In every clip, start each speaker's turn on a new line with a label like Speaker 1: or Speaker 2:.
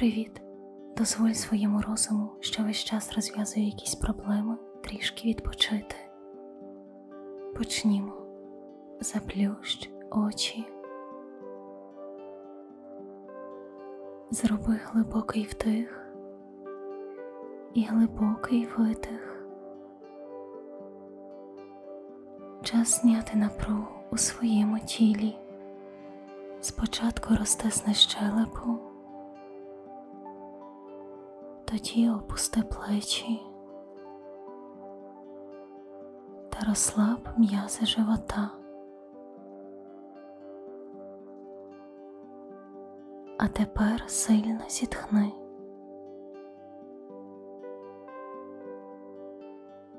Speaker 1: Привіт! Дозволь своєму розуму, що весь час розв'язує якісь проблеми, трішки відпочити. Почнімо. Заплющ очі. Зроби глибокий вдих і глибокий видих. Час зняти напругу у своєму тілі. Спочатку розтисни щелепу, тоді опусти плечі та розслаб м'язи живота. А тепер сильно зітхни.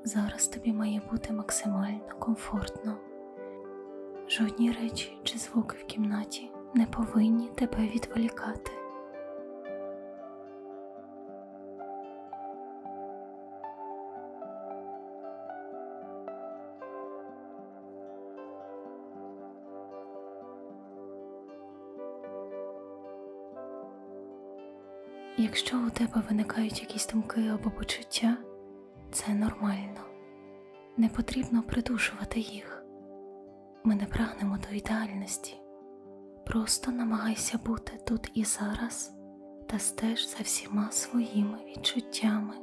Speaker 1: Зараз тобі має бути максимально комфортно. Жодні речі чи звуки в кімнаті не повинні тебе відволікати. Якщо у тебе виникають якісь думки або почуття, це нормально. Не потрібно придушувати їх. Ми не прагнемо до ідеальності. Просто намагайся бути тут і зараз та стеж за всіма своїми відчуттями.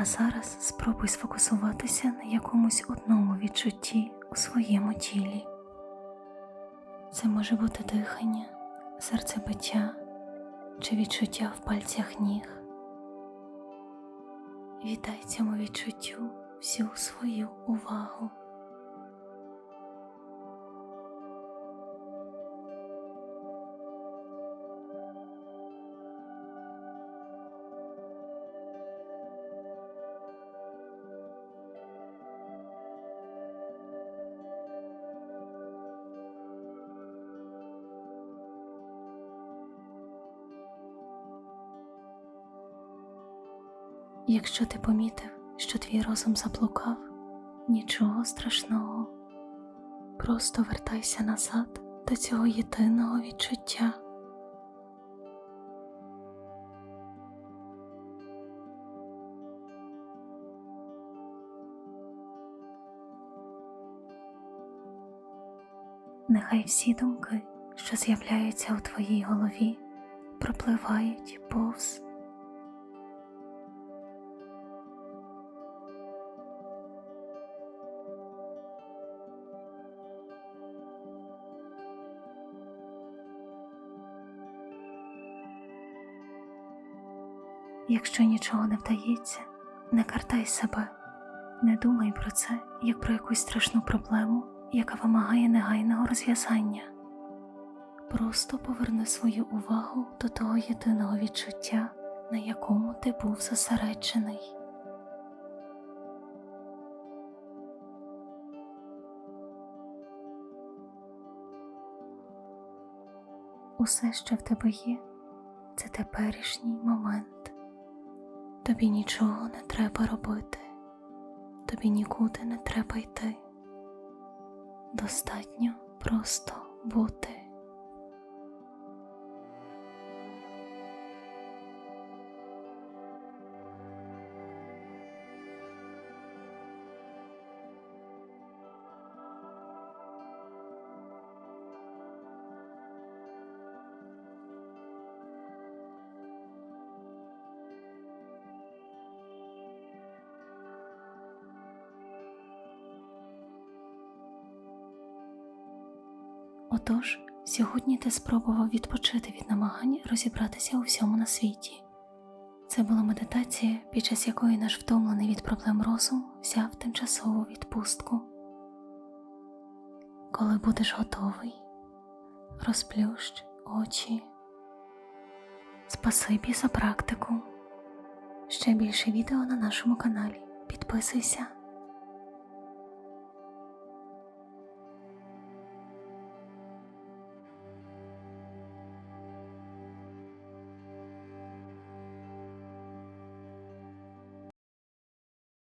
Speaker 1: А зараз спробуй сфокусуватися на якомусь одному відчутті у своєму тілі. Це може бути дихання, серцебиття чи відчуття в пальцях ніг. Віддай цьому відчуттю всю свою увагу. Якщо ти помітив, що твій розум заблукав, нічого страшного. Просто вертайся назад до цього єдиного відчуття. Нехай всі думки, що з'являються у твоїй голові, пропливають повз. Якщо нічого не вдається, не картай себе, не думай про це як про якусь страшну проблему, яка вимагає негайного розв'язання. Просто поверни свою увагу до того єдиного відчуття, на якому ти був зосереджений. Усе, що в тебе є, це теперішній момент. Тобі нічого не треба робити, тобі нікуди не треба йти. Достатньо просто бути. Отож, сьогодні ти спробував відпочити від намагань розібратися у всьому на світі. Це була медитація, під час якої наш втомлений від проблем розум взяв тимчасову відпустку. Коли будеш готовий, розплющ очі. Спасибі за практику. Ще більше відео на нашому каналі. Підписуйся.